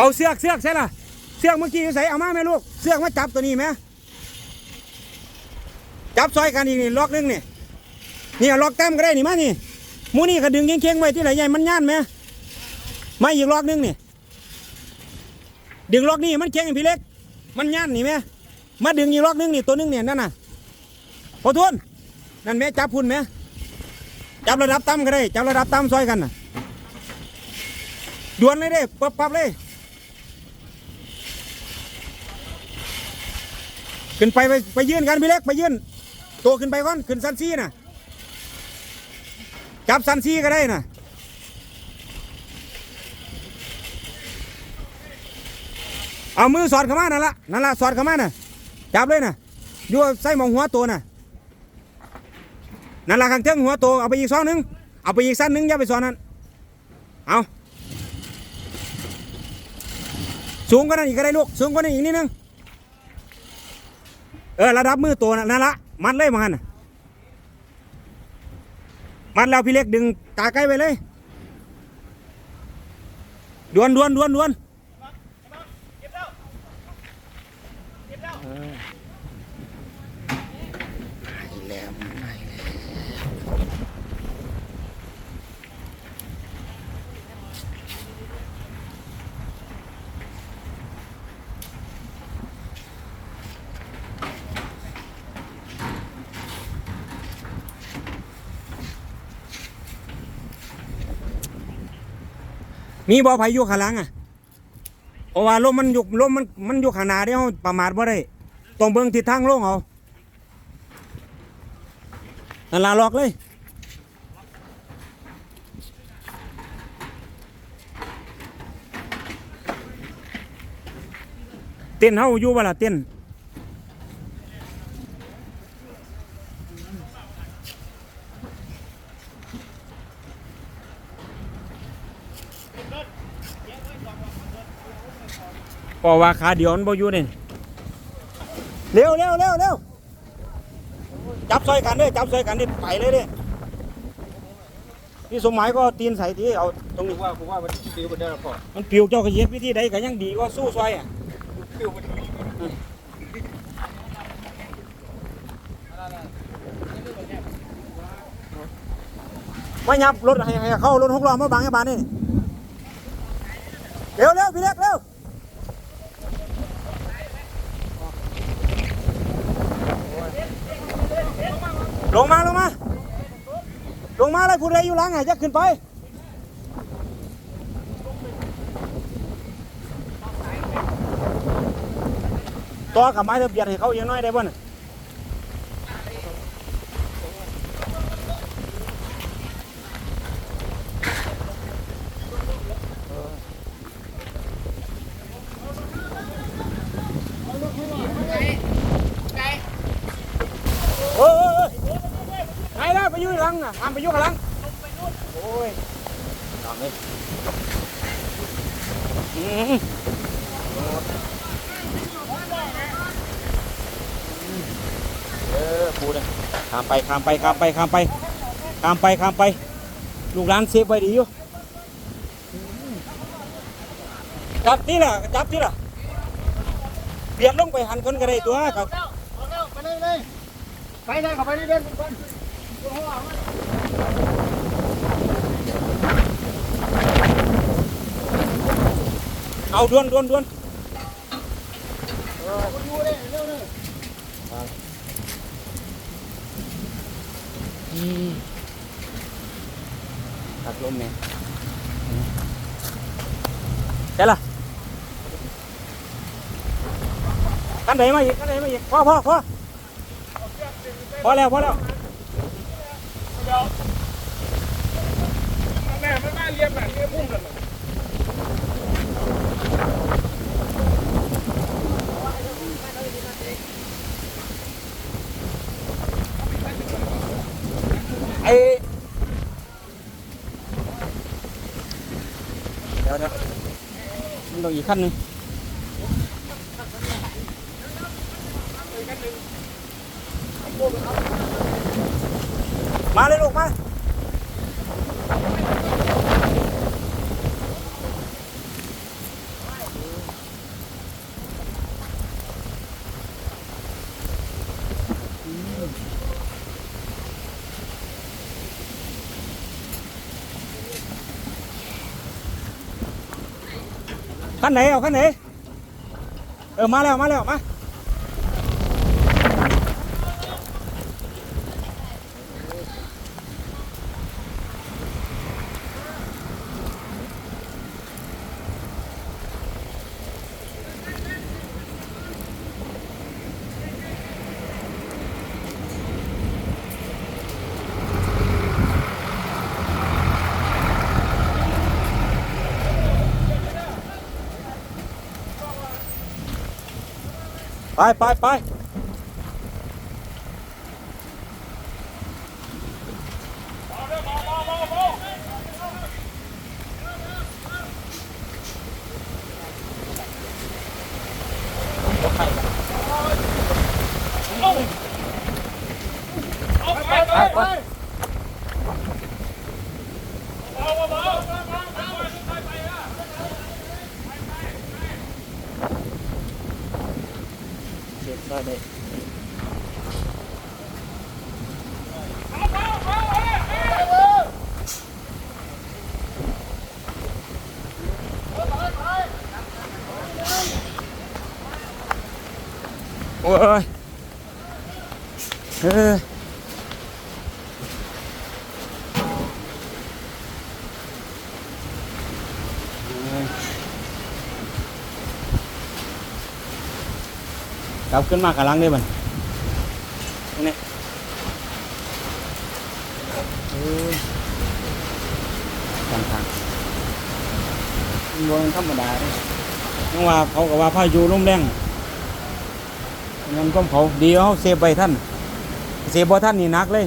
เอาเสือกเสือกใช่ล่ะเสือกเมื่อกี้อยู่ใส่เอามาไหมลูกเสือกมาจับตัวนี้ไหมจับซอยกันอีกนี่ล็อกนึงนี่นี่เอาล็อกแต้มก็ได้นี่มานี่หมูนี่ก็ดึงเค้งๆไว้ที่ไหนใหญ่มันย่านไหมไมาอีกล็อกนึงนี่ดึงล็อกนี่มันเค้งพี่เล็ก มันย่านนี่ไหมมาดึงอีกล็อกนึงนี่ตัวนึงเนี่ยนั่นน่ะพอทวนนั่นแม่จับพุ่นไหมจับระดับต่ำก็ได้จับระดับต่ำซอยกันน่ะดวนเลยเด้ปับปับเลย ขึ้นไปไปไปยื่นกันพี่เล็กไปยื่นตัวขึ้นไปก่อนขึ้นซันซี่น่ะจับซันซี่ก็ได้น่ะเอามือสอดเข้ามานั่นละนั่นละสอดเข้ามาน่ะจับเลยน่ะดูใส่หมองหัวตัวน่ะนั่นละข้างเทิงหัวตัวเอาไปอีกซองหนึงเอาไปอีกสั้นหนึงอย่าไปสอนนั่นเอาสูงกว่านั้นอีกก็ได้ลูกสูงกว่านั้นอีกนิดนึง เออระดับมือตัวน่ะนั่นละมัดเลยมันน่ะมัดแล้วพี่เล็กดึงตาใกล้ไปเลยดวนดวนดวนดวนเออให้แล้วให้แล้ว มีบ่อไผอยู่ข้างหลังอะเพราะว่าลมมันยุกลมมันมันอยู่ข้างหน้าเดี๋ยวประมาทบ่ได้ต้องเบิ่งทิศทางลงเอานั่นลาล็อกเลยเต้นเฮาอยู่บ่ล่ะเต้น พราะว่าขาเดียวมันบ่อยู่นี่เร็วเร็วเร็วเร็วจับซอยกันเด้อจับซอยกันนี่ไปเลยเด้พี่สมหมายก็ตีนใส่ที่เอาตรงนี้ว่าผมว่ามันฟิวมันได้แล้วพอมันปิวเจ้าขยิบวิธีใดก็ยังดีกว่าสู้ซอยอะฟิวมันไม่ยับรถให้ให้เข้ารถหกล้อมาบังให้บานนี่เร็วเร็วพี่เล็กเร็ว ลงมาลงมา ลงมาเลยผู้ใดอยู่หลังไหนจะขึ้นไปต่อกับไม้ทะเบียนให้เขาอย่างน้อยได้บ่น่ะ เออเออเออไหนล่ะไป งอะห้ามไปยุ่งกับลังโอ้ยทำเลยอืมเออพูดเลยข้ามไปข้ามไปข้ามไปข้ามไปข้ามไปข้ามไป ลูกหลานเซฟไว้ดีอยู่จับที่ล่ะจับที่ล่ะเบียดลงไปหันคนก็ได้ตัวครับไปเลยไปเลยไปเลยเข้าไปเลยเดินก่อน เอาดวนดวนดวนตัดลมเนี่ยใช่ละกันไหนมาอีกกันไหนมาอีกพอพอพอพอแล้วพอแล้วแม่ไม่มาเรียบแบบเรียบมุ่งกัน ไอ้เดี๋ยวเดี๋ยวมันต้องอีกขั้นหนึ่งมาเลยลูกมา ม คันไหนเอาคันไหนเออมาแล้วมาแล้วมา ไปไปไปไปไปเช็คได้เลยโอ้ยเออครับขึ้นมากระลังได้บันนี่เออทางทางมันธรรมดาเลยยังว่าเขาก็ว่าพายุลมแรง มันก็เขาดีเขาเซฟไปท่าน เซฟบ่ท่านนี่นักเลย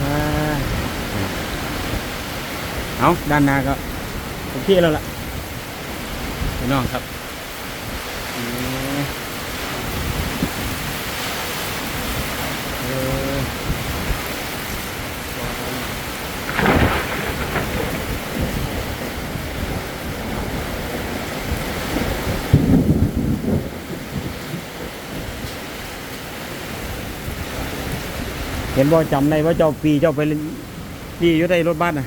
อ่าเอาด้านหน้าก็โอเคแล้วล่ะพี่น้องครับ ห็นบ่จำได้ว่าเจ้าปีเจ้าไปเล่นดีอยู่ในรถบ้านน่ะ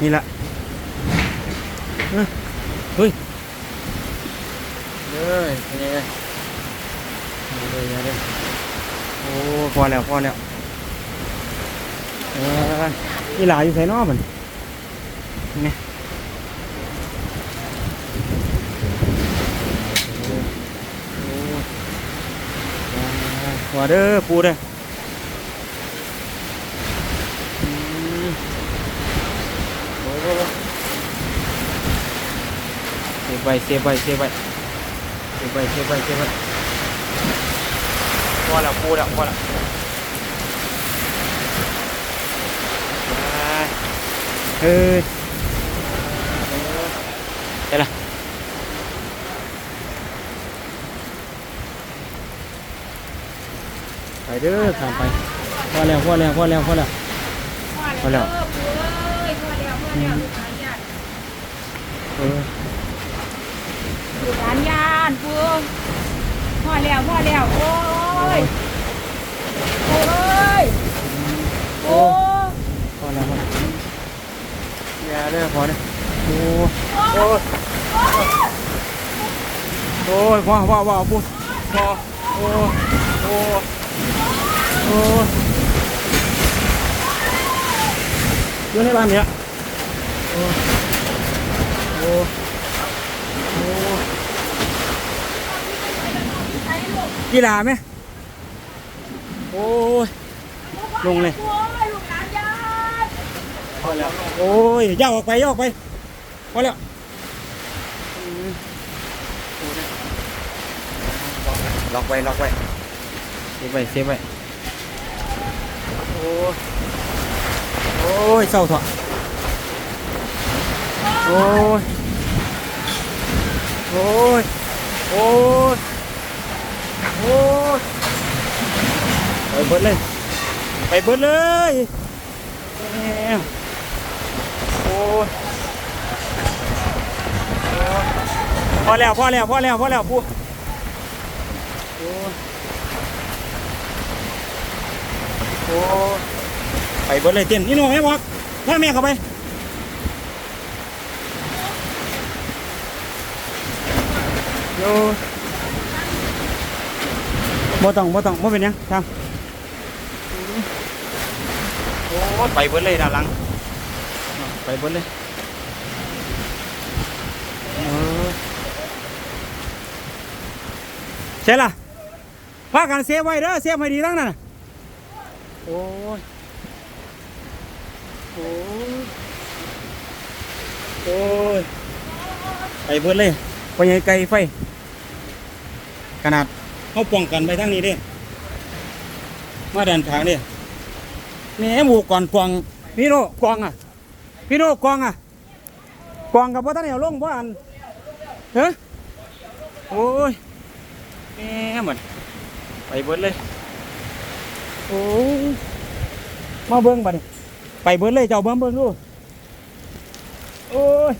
นี่ละเอ้ยเฮ้ยเฮ้ยเป็นยังไงเอาเลยเอาเลยโอ้พอแล้วพอแล้วเออนี่หลาอยู่ไสนอมันไงโอ้โอ้อ่าพอเด้อปูเด้ออืม โอ้โหเสียบ ไปเสียบไปเสียบไปเสียบไปเสียบไปเสียบไปพอแล้วพูดแล้วพอแล้วเฮ้ยเดี๋ยวละไปเด้อข้ามไปพอแล้วพอแล้วพอแล้วพอแล้วพอแล้ว เออปูเอ้ยพอแล้วพอแล้วลูกหลานญาติ เออ ลูกหลานญาติปูพอแล้วพอแล้วโอ้ยโอ้ยโอ้พอแล้วพอแล้วยาเด้อพอเด้อโอ้โอ้โอ้ยพ่อพ่อพ่อพูดพอโอ้โอ้โอ้อยู่ในบ้านเนี่ยโอ้โอ้โอ้ กีฬาไหมโอ้ยลงเลยโอ้ยลูกหลานญาติพอแล้วโอ้ยย่าออกไปย่าออกไปพอแล้วล็อกไว้ล็อกไว้เซฟไว้เซฟไว้โอ้ยโอ้ยเศร้าเถอะโอ้ยโอ้ยโอ้ยโอ้ไปเบิดเลย ไปเบิดเลยโอ้ยพอแล้วพอแล้วพอแล้วพอแล้วปูยโอ้ยไปเบิดเลยเต้นนี่หนูให้บอกพ่อแม่เข้าไปโย บ่ต้องบ่ต้องบ่เป็นหยังครับโอ้ยไปเบิดเลยด้านหลัง ไปเบิดเลยเออใช่ล่ะพากันเซฟไว้เด้อเซฟให้ดีทั้งนั้นน่ะโอ้ยโอ้ยโอ้ยไปเบิดเลยไปยังไกลไฟขนาด เขาป้องกันไปทั้งนี้ด้มาดันทางเด้แม่หมูก่อนกวางพี่โน่กวางอะพี่โน่กวางอะกวางกับพ่อท่านเหนียวลงพ่ออันเฮ้ยโอ้ยแม่เหมือนไปเบิดเลยโอ้มาเบิ้งบัดไปเบิ้งเลยเจ้าเบิ้งเบิ้งดูโอ้ย